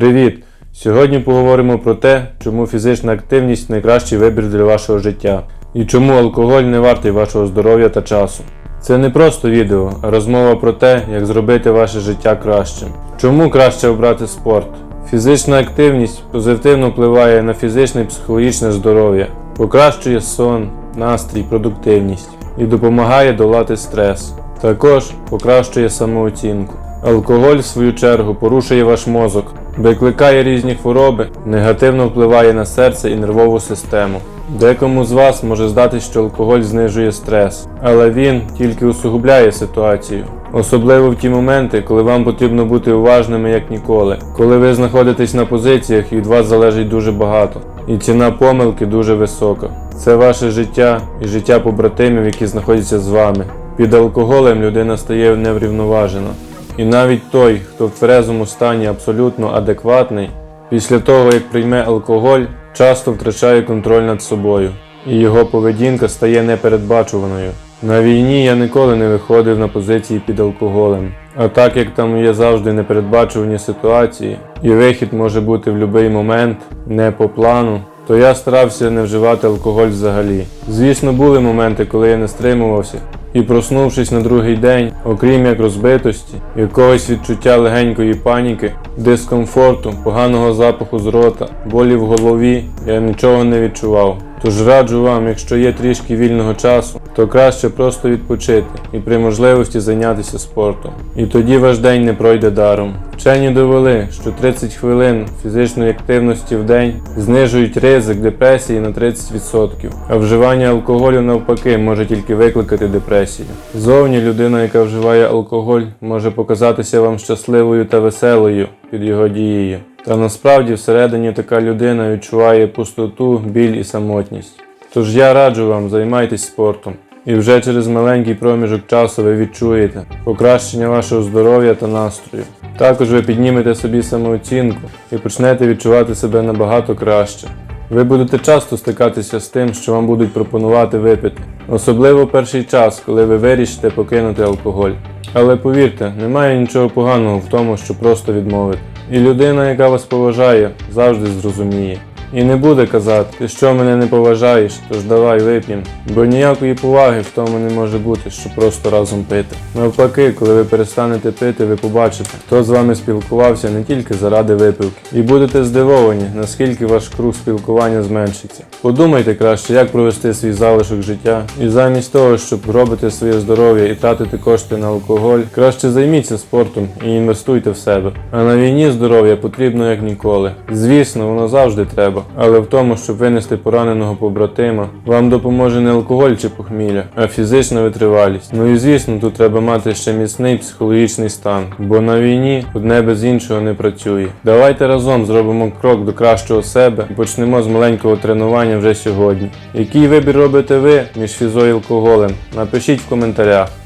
Привіт! Сьогодні поговоримо про те, чому фізична активність найкращий вибір для вашого життя і чому алкоголь не вартий вашого здоров'я та часу. Це не просто відео, а розмова про те, як зробити ваше життя кращим. Чому краще обрати спорт? Фізична активність позитивно впливає на фізичне і психологічне здоров'я, покращує сон, настрій, продуктивність і допомагає долати стрес. Також покращує самооцінку. Алкоголь, в свою чергу, порушує ваш мозок, викликає різні хвороби, негативно впливає на серце і нервову систему. Декому з вас може здатись, що алкоголь знижує стрес, але він тільки усугубляє ситуацію. Особливо в ті моменти, коли вам потрібно бути уважними як ніколи, коли ви знаходитесь на позиціях і від вас залежить дуже багато, і ціна помилки дуже висока. Це ваше життя і життя побратимів, які знаходяться з вами. Під алкоголем людина стає неврівноважена. І навіть той, хто в тверезому стані абсолютно адекватний, після того як прийме алкоголь, часто втрачає контроль над собою, і його поведінка стає непередбачуваною. На війні я ніколи не виходив на позиції під алкоголем. А так як там є завжди непередбачувані ситуації, і вихід може бути в будь-який момент, не по плану, то я старався не вживати алкоголь взагалі. Звісно, були моменти, коли я не стримувався, і проснувшись на другий день, окрім як розбитості, якогось відчуття легенької паніки, дискомфорту, поганого запаху з рота, болі в голові, я нічого не відчував. Тож раджу вам, якщо є трішки вільного часу, то краще просто відпочити і при можливості зайнятися спортом. І тоді ваш день не пройде даром. Вчені довели, що 30 хвилин фізичної активності в день знижують ризик депресії на 30%, а вживання алкоголю навпаки може тільки викликати депресію. Зовні людина, яка вживає алкоголь, може показатися вам щасливою та веселою під його дією. Та насправді всередині така людина відчуває пустоту, біль і самотність. Тож я раджу вам займайтесь спортом. І вже через маленький проміжок часу ви відчуєте покращення вашого здоров'я та настрою. Також ви піднімете собі самооцінку і почнете відчувати себе набагато краще. Ви будете часто стикатися з тим, що вам будуть пропонувати випити, особливо перший час, коли ви вирішите покинути алкоголь. Але повірте, немає нічого поганого в тому, що просто відмовити. І людина, яка вас поважає, завжди зрозуміє. І не буде казати, ти що мене не поважаєш, тож давай вип'ємо. Бо ніякої поваги в тому не може бути, що просто разом пити. Навпаки, коли ви перестанете пити, ви побачите, хто з вами спілкувався не тільки заради випивки. І будете здивовані, наскільки ваш круг спілкування зменшиться. Подумайте краще, як провести свій залишок життя, і замість того, щоб робити своє здоров'я і тратити кошти на алкоголь, краще займіться спортом і інвестуйте в себе. А на війні здоров'я потрібно як ніколи. Звісно, воно завжди треба, але в тому, щоб винести пораненого побратима, вам допоможе не алкоголь чи похмілля, а фізична витривалість. Ну і звісно, тут треба мати ще міцний психологічний стан, бо на війні одне без іншого не працює. Давайте разом зробимо крок до кращого себе і почнемо з маленького тренування вже сьогодні. Який вибір робите ви між фізо і алкоголем? Напишіть в коментарях.